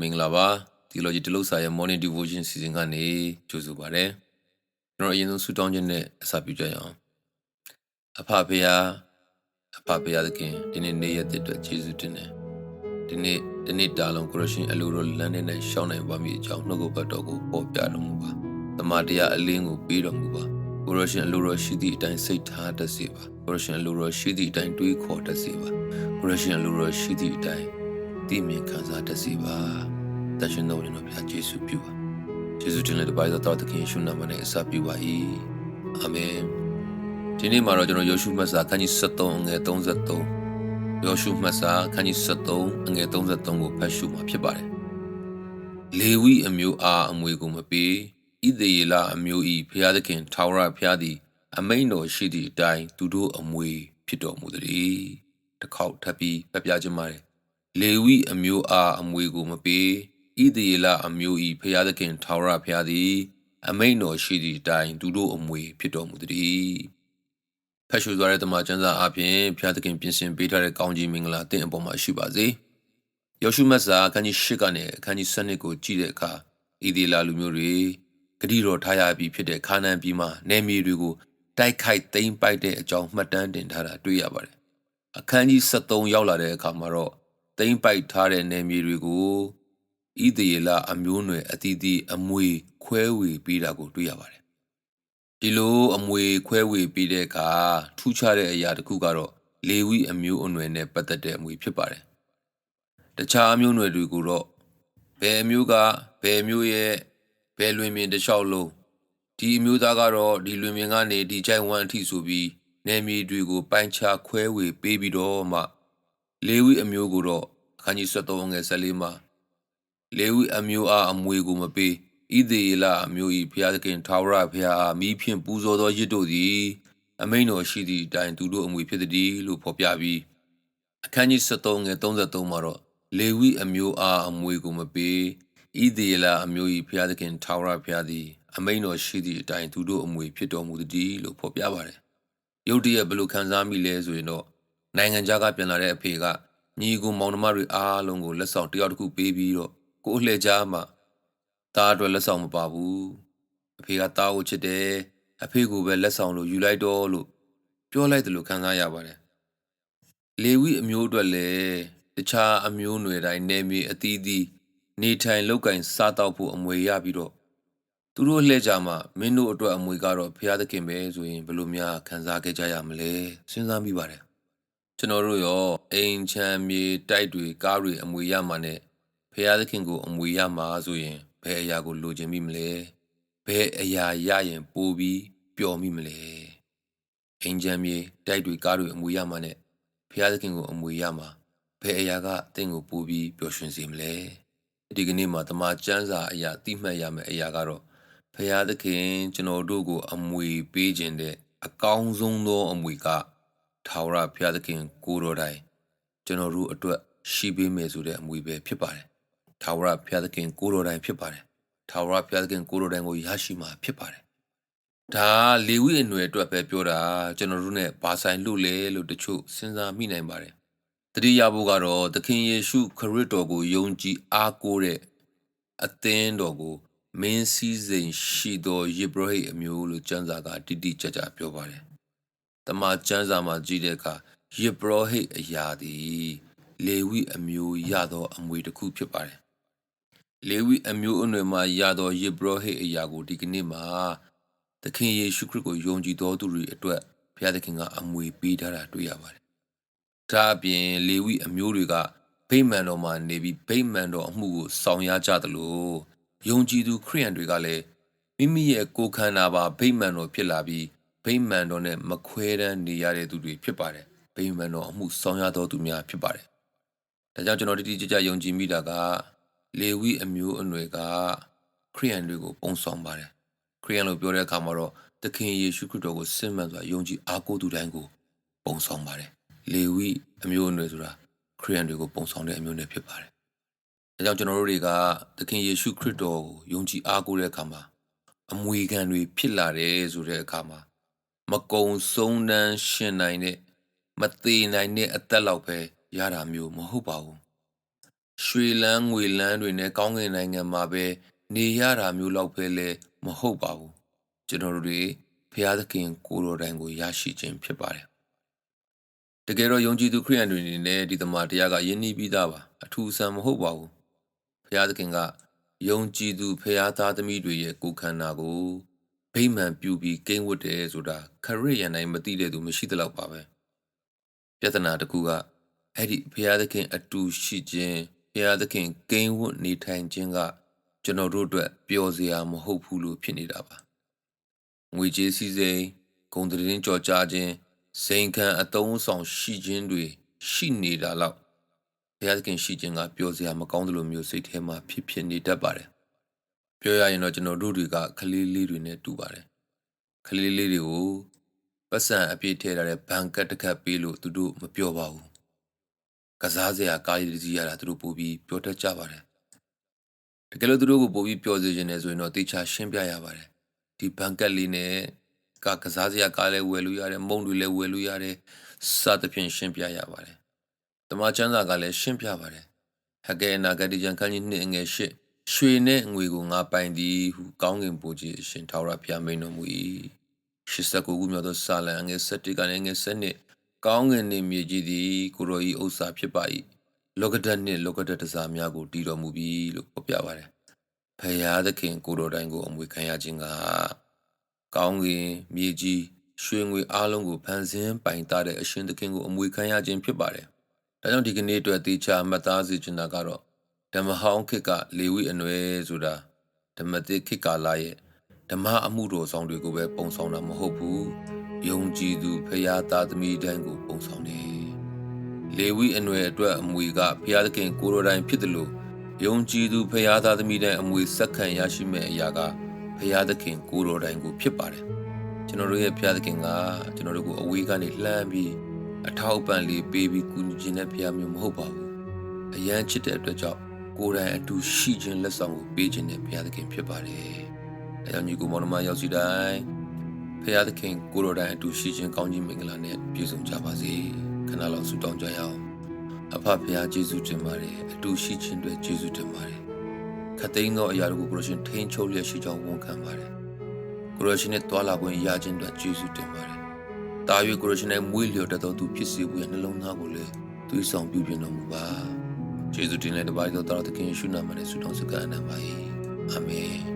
မင်္ဂလာပါဒီလိုကြီးတလုံးစာရဲ့ morning devotion season ကနေကြိုဆိုပါရစေကျွန်တော်အရင်ဆုံးဆုတောင်းခြင်းနဲ့အစပြုကြရအောင်အဖဖေယာအဖဖေယာသခင်ဒီနေ့နေ့ရက်တဲ့အတွက်ယေရှုတင်တယ်ဒီနေ့ဒီနေ့တာလုံးကိုရရှင်အလိုတော်လမ်းနဲ့နဲ့ရှောင်းနိုင်ပါမည်အကြောင်းနှုတ်ကပတ်တော်ကိုပေါ်ပြတော်မူပါတမန်တရားအလင်းကိုပေးတော်မူပါကိုရရှင်အလိုတော်ရှိသည့်အတိုင်းစိတ်ထားတတ်စေပါကိုရရှင်အလိုတော်ရှိသည့်အတိုင်းတွေးခေါ်တတ်စေပါကိုရရှင်အလိုတော်ရှိသည့်အတိုင်း သိမြင်ခံစားတတ်စေပါတန်ရှင်တော်ဝင်တော်ဘုရားယေရှုပြုပါယေရှုတင်တဲ့တပိုင်တော်သခင်ယေရှုနာမနဲ့အစပြုပါ၏အာမင်ဒီနေ့မှာတော့ကျွန်တော်ယောရှုမတ်စာခန်းကြီး73ငွေ33ယောရှုမတ်စာခန်းကြီး73ငွေ33ကိုဖတ်ရှုမှာဖြစ်ပါတယ်လေဝိအမျိုးအားအမွေကိုမပေးဣသေယေလအမျိုး၏ဖျားသခင်ထာဝရဖျားသည် အမိန်တော်ရှိသည့်အတိုင်းသူတို့အမွေဖြစ်တော်မူသည်တစ်ခေါက်ထပ်ပြီးပြပြခြင်းပါတယ် လေဝိအမျိုးအားအမွေကိုမပေးဣသေလအမျိုး၏ဖျားသခင်ထာဝရဘုရားသည် အမိန်တော်ရှိသည့်အတိုင်းသူတို့အမွေဖြစ်တော်မူသည်ဖတ်ရှုသွားတဲ့တမန်ကျမ်းစာအပြင်ဘုရားသခင်ပြင်ဆင်ပေးထားတဲ့ကောင်းကြီးမင်္ဂလာတင့်အပေါ်မှာရှိပါစေယောရှုမတ်စာအခန်းကြီး၈ကနေအခန်းကြီး၁၂ကိုကြည့်တဲ့အခါဣသေလလူမျိုးတွေဂတိတော်ထားရပြီးဖြစ်တဲ့ခါနန်ပြည်မှာနေမြေတွေကိုတိုက်ခိုက်သိမ်းပိုက်တဲ့အကြောင်းမှတ်တမ်းတင်ထားတာတွေ့ရပါတယ်အခန်းကြီး73ရောက်လာတဲ့အခါမှာတော့ သိမ်းပိုက်ထားတဲ့နယ်မြေတွေကိုဣသေလအမျိုးနွယ်အသီးသီးအမွေခွဲဝေပေးတာကိုတွေ့ရပါတယ်။ဒီလိုအမွေခွဲဝေပေးတဲ့အခါထူးခြားတဲ့အရာတစ်ခုကတော့လေဝိအမျိုးအနွယ်နဲ့ပတ်သက်တဲ့အမွေဖြစ်ပါတယ်။တခြားအမျိုးနွယ်တွေကိုတော့ဘယ်အမျိုးကဘယ်အမျိုးရဲ့ဘယ်လွင်မြင်တစ်လျှောက်လုံးဒီအမျိုးသားကတော့ဒီလွင်မြင်ကနေဒီချိုင်ဝမ်အထိဆိုပြီးနယ်မြေတွေကိုပိုင်းခြားခွဲဝေပေးပြီးတော့မှ လေဝိအမျိုးကိုတော့အခန်းကြီး73ငယ်14မှာလေဝိအမျိုးအားအမွေကိုမပေးဣသေလအမျိုး၏ဘုရားသခင်ထာဝရဘုရားအားမိဖြင့်ပူဇော်သောရစ်တို့သည် အမိန်တော်ရှိသည့်အတိုင်းသူတို့အမွေဖြစ်သည်လို့ဖော်ပြပြီးအခန်းကြီး73ငယ်33မှာတော့လေဝိအမျိုးအားအမွေကိုမပေးဣသေလအမျိုး၏ဘုရားသခင်ထာဝရဘုရားသည်အမိန်တော်ရှိသည့်အတိုင်းသူတို့အမွေဖြစ်တော်မူသည်လို့ဖော်ပြပါတယ်။ယုတ်တရက်ဘယ်လိုခံစားမိလဲဆိုရင်တော့ နိုင်ငံခြားကပြန်လာတဲ့အဖေကညီကိုမောင်နှမတွေအားလုံးကိုလက်ဆောင်တယောက်တစ်ခုပေးပြီးတော့ကိုအလှည့်ကြားမှာသားအတွက်လက်ဆောင်မပါဘူးအဖေကသားကိုချစ်တယ်အဖေကိုပဲလက်ဆောင်လို့ယူလိုက်တော့လို့ပြောလိုက်တယ်လို့ခံစားရပါတယ်လေဝိအမျိုးအတွက်လည်းတခြားအမျိုးနွယ်တိုင်းနေမြေအသီးသီးနေထိုင်လောက်ကင်စားတော့ဖို့အမွေရပြီးတော့သူတို့လှည့်ကြမှာမင်းတို့အတွက်အမွေကတော့ဖျားသခင်ပဲဆိုရင်ဘယ်လိုများခံစားခဲ့ကြရမလဲစဉ်းစားမိပါတယ် ကျွန်တော်တို့ရောအိမ်ချမ်းမြေတိုက်တွေကားတွေအမွေရမှာနဲ့ဖရာသခင်ကိုအမွေရမှာဆိုရင်ဘယ်အရာကိုလိုချင်မိမလဲဘယ်အရာရရင်ပိုပြီးပျော်မိမလဲအင်ဂျင်မြေတိုက်တွေကားတွေအမွေရမှာနဲ့ဖရာသခင်ကိုအမွေရမှာဘယ်အရာကတင့်ကိုပိုပြီးပျော်ရွှင်စေမလဲဒီကနေ့မှာတမန်ကျမ်းစာအရာတိမှတ်ရမယ့်အရာကတော့ဖရာသခင်ကျွန်တော်တို့ကိုအမွေပေးခြင်းတဲ့အကောင်းဆုံးသောအမွေက ထာဝရဘုရားသခင်ကိုတော်တိုင်ကျွန်တော်တို့အတွက်ရှိပေးမယ်ဆိုတဲ့အမွေပဲဖြစ်ပါတယ်ထာဝရဘုရားသခင်ကိုတော်တိုင်ဖြစ်ပါတယ်ထာဝရဘုရားသခင်ကိုတော်တိုင်ကိုရရှိမှာဖြစ်ပါတယ်ဒါလေဝိအနွယ်အတွက်ပဲပြောတာကျွန်တော်တို့ ਨੇ ဘာဆိုင်လို့လဲလို့တချို့စဉ်းစားမိနိုင်ပါတယ်တတိယဘုကတော့သခင်ယေရှုခရစ်တော်ကိုယုံကြည်အားကိုးတဲ့အသင်းတော်ကိုမင်းစည်းစိမ်ရှိသောယေဘရဟိအမျိုးလို့ကျမ်းစာကတိတိကျကျပြောပါတယ်။ တမန်ကျမ်းစာမှာကြည့်တဲ့အခါယေဘရဟိအရာသည်လေဝိအမျိုးရသောအမွေတစ်ခုဖြစ်ပါတယ်လေဝိအမျိုးအနွယ်မှရသောယေဘရဟိအရာကိုဒီကနေ့မှာသခင်ယေရှုခရစ်ကိုယုံကြည်သောသူတွေအတွက်ဘုရားသခင်ကအမွေပေးထားတာတွေ့ရပါတယ်။ဒါအပြင်လေဝိအမျိုးတွေကဗိမာန်တော်မှာနေပြီးဗိမာန်တော်အမှုကိုဆောင်ရကြသလိုယုံကြည်သူခရိယန်တွေကလည်းမိမိရဲ့ကိုယ်ခန္ဓာပါဗိမာန်တော်ဖြစ်လာပြီး ဗိမာန်တော်နဲ့မခွဲတမ်းနေရတဲ့သူတွေဖြစ်ပါတယ်။ဗိမာန်တော်အမှုဆောင်ရသောသူများဖြစ်ပါတယ်။ဒါကြောင့်ကျွန်တော်တိတိကျကျယုံကြည်မိတာကလေဝိအမျိုးအနွယ်ကခရိယန်တွေကိုပုံဆောင်ပါတယ်ခရိယန်လို့ပြောတဲ့အခါမှာတော့သခင်ယေရှုခရစ်တော်ကိုစစ်မှန်စွာယုံကြည်အားကိုးသူတိုင်းကိုပုံဆောင်ပါတယ်လေဝိအမျိုးအနွယ်ဆိုတာခရိယန်တွေကိုပုံဆောင်တဲ့အမျိုးအနွယ်ဖြစ်ပါတယ်ဒါကြောင့်ကျွန်တော်တို့တွေကသခင်ယေရှုခရစ်တော်ကိုယုံကြည်အားကိုးတဲ့အခါမှာအမွေခံတွေဖြစ်လာတယ်ဆိုတဲ့အခါမှာ မကုံဆုံးတန်းရှင်နိုင်တဲ့မသေးနိုင်တဲ့အသက်လောက်ပဲရတာမျိုးမဟုတ်ပါဘူးရွှေလန်းငွေလန်းတွေနဲ့ကောင်းကင်နိုင်ငံမှာပဲနေရတာမျိုးလောက်ပဲလဲမဟုတ်ပါဘူးကျွန်တော်တို့တွေဘုရားသခင်ကိုယ်တော်တိုင်ကိုရရှိခြင်းဖြစ်ပါတယ်တကယ်တော့ယုံကြည်သူခရိယန်တွေအနေနဲ့ဒီတမန်တရားကယဉ်နီးပြီးသားပါအထူးအဆန်းမဟုတ်ပါဘူးဘုရားသခင်ကယုံကြည်သူဖရာသားသမီးတွေရဲ့ကိုယ်ခန္ဓာကို ဗိမာန်ပြုပြီးကိန်းဝတ်တယ်ဆိုတာခရစ်ယာန်တိုင်းမသိတဲ့သူမရှိသလောက်ပါပဲပြဿနာတစ်ခုကအဲ့ဒီဘုရားသခင် အတူရှိခြင်းဘုရားသခင်ကိန်းဝတ်နေထိုင်ခြင်းက ကျွန်တော်တို့အတွက်ပျော်စရာမဟုတ်ဘူးလို့ဖြစ်နေတာပါငွေကြေးစည်းစိမ်ဂုဏ်သတင်းကြော်ကြားခြင်းစိန်ခံအတုံးဆောင်ရှိခြင်းတွေရှိနေတာလောက်ဘုရားသခင်ရှိခြင်းကပျော်စရာမကောင်းသလိုမျိုးစိတ်ထဲမှာဖြစ်ဖြစ်နေတတ်ပါတယ် ပြောရရင်တော့ကျွန်တော်တို့တွေကခလေးလေးတွေနဲ့တူပါတယ်ခလေးလေးတွေကိုပတ်စံအပြည့်ထည့်ထားတဲ့ဘန်ကတ်တစ်ခတ်ပေးလို့သူတို့မပြောပါဘူးကစားစရာကားရည်တစ်စီးရတာသူတို့ပို့ပြီးပြောတတ်ကြပါတယ်တကယ်လို့သူတို့ကိုပို့ပြီးပြောစေချင်တယ်ဆိုရင်တော့တေချာရှင်းပြရပါတယ်ဒီဘန်ကတ်လေးနဲ့ကကစားစရာကားလည်းဝယ်လို့ရတယ်မုံတွေလည်းဝယ်လို့ရတယ်စသဖြင့်ရှင်းပြရပါတယ်တမန်ကျမ်းစာကလည်းရှင်းပြပါတယ်ဟကဲနာဂတိကျမ်းခန်းကြီးနှစ်အငယ်ရှစ် ရွှေနဲ့ငွေကိုငါပိုင်သည်ဟုကောင်းကင်ဘုရားအရှင်ထာဝရဘုရားမိန်တော်မူ၏89ခုမြောက်သောစာလံအငယ်7ကနေငယ်7ကောင်းကင်နှင့်မြေကြီးသည်ကိုရောဤဥစ္စာဖြစ်ပါ၏လောကဓာတ်နှင့်လောကဓာတ်တစားများကိုတည်တော်မူပြီလို့ဖော်ပြပါတယ်ဖယားသခင်ကိုတော်တိုင်ကိုအမွေခံရခြင်းကကောင်းကင်မြေကြီးရွှေငွေအားလုံးကိုဖန်ဆင်းပိုင်တာတဲ့အရှင်သခင်ကိုအမွေခံရခြင်းဖြစ်ပါတယ်ဒါကြောင့်ဒီကနေ့အတွက်တေချာမှတ်သားစေချင်တာကတော့ ဓမ္မဟောင်းခေတ်ကလေဝိအနွယ်ဆိုတာဓမ္မတိခေတ်ကာလရဲ့ဓမ္မအမှုတော်ဆောင်တွေကိုပဲပုံဆောင်တာမဟုတ်ဘူးယုံကြည်သူဖရာသားသမီးတိုင်းကိုပုံဆောင်တယ်လေဝိအနွယ်အတွက်အမွေကဖရာသခင်ကိုရိုတိုင်းဖြစ်တယ်လို့ယုံကြည်သူဖရာသားသမီးတိုင်းအမွေစက္ကန့်ရရှိမဲ့အရာကဖရာသခင်ကိုရိုတိုင်းကိုဖြစ်ပါတယ်ကျွန်တော်တို့ရဲ့ဖရာသခင်ကကျွန်တော်တို့ကိုအဝေးကနေလှမ်းပြီးအထောက်အပံ့လေးပေးပြီးကူညီခြင်းတဲ့ဖရာမျိုးမဟုတ်ပါဘူးအရန်ချစ်တဲ့အတွက်ကြောင့် ကိုယ်တိုင်အတူရှိခြင်းလက်ဆောင်ကိုပေးခြင်းနဲ့ဘုရားသခင်ဖြစ်ပါတယ်။အဲကြောင့်ညီကိုမောင်နှမရောက်စီတိုင်းဘုရားသခင်ကိုယ်တော်တိုင်အတူရှိခြင်းကောင်းကြီးမင်္ဂလာနဲ့ပြည့်စုံကြပါစေ။ခဏလောက်ဆုတောင်းကြရအောင်။အဖဘုရားယေရှုတင်ပါတယ်။အတူရှိခြင်းတွေယေရှုတင်ပါတယ်။ခတ်သိမ်းသောအရာတွေကိုကိုရရှင်ထိန်ချုပ်လျက်ရှိကြောင်းဝန်ခံပါတယ်။ကိုရရှင်နဲ့တွာလာခွင့်ရခြင်းတွေယေရှုတင်ပါတယ်။တာ၍ကိုရရှင်နဲ့မွေးလျော်တတ်သောသူဖြစ်စေဖို့နှလုံးသားကိုလည်းသွေးဆောင်ပြုပြင်တော်မူပါ။ ကျေးဇူးတင်တဲ့တပါးသောတာသခင်ယေရှုနာမနဲ့ဆုတောင်းစကားအနံပါ၏အာမင်